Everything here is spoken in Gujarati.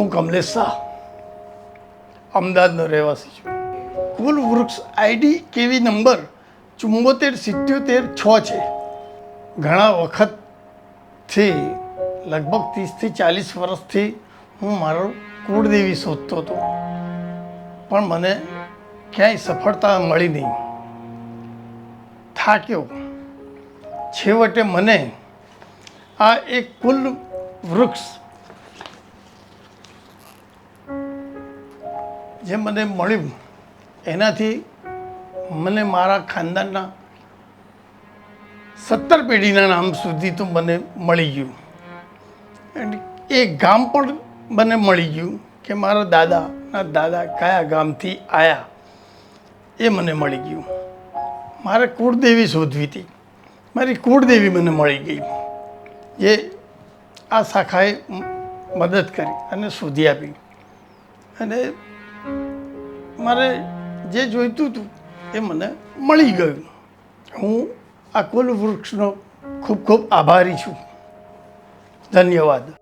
હું કમલેશ શાહ, અમદાવાદનો રહેવાસી છું. કુલ વૃક્ષ આઈડી કેવી નંબર ચુંબોતેર સિત્યોતેર છ છે. ઘણા વખતથી લગભગ ત્રીસથી ચાલીસ વર્ષથી હું મારો કુળદેવી શોધતો હતો. પણ મને ક્યાંય સફળતા મળી નહીં. થાક્યો. છેવટે મને આ એક કુલ વૃક્ષ જે મને મળ્યું, એનાથી મને મારા ખાનદાનના સત્તર પેઢીના નામ સુધી તો મને મળી ગયું. એન્ડ એ ગામ પણ મને મળી ગયું કે મારા દાદાના દાદા કયા ગામથી આવ્યા એ મને મળી ગયું. મારે કુળદેવી શોધવી હતી. મારી કુળદેવી મને મળી ગઈ. જે આ શાખાએ મદદ કરી અને શોધી આપી. અને મારે જે જોઈતું હતું એ મને મળી ગયું. હું આ કુલ વૃક્ષનો ખૂબ ખૂબ આભારી છું. ધન્યવાદ.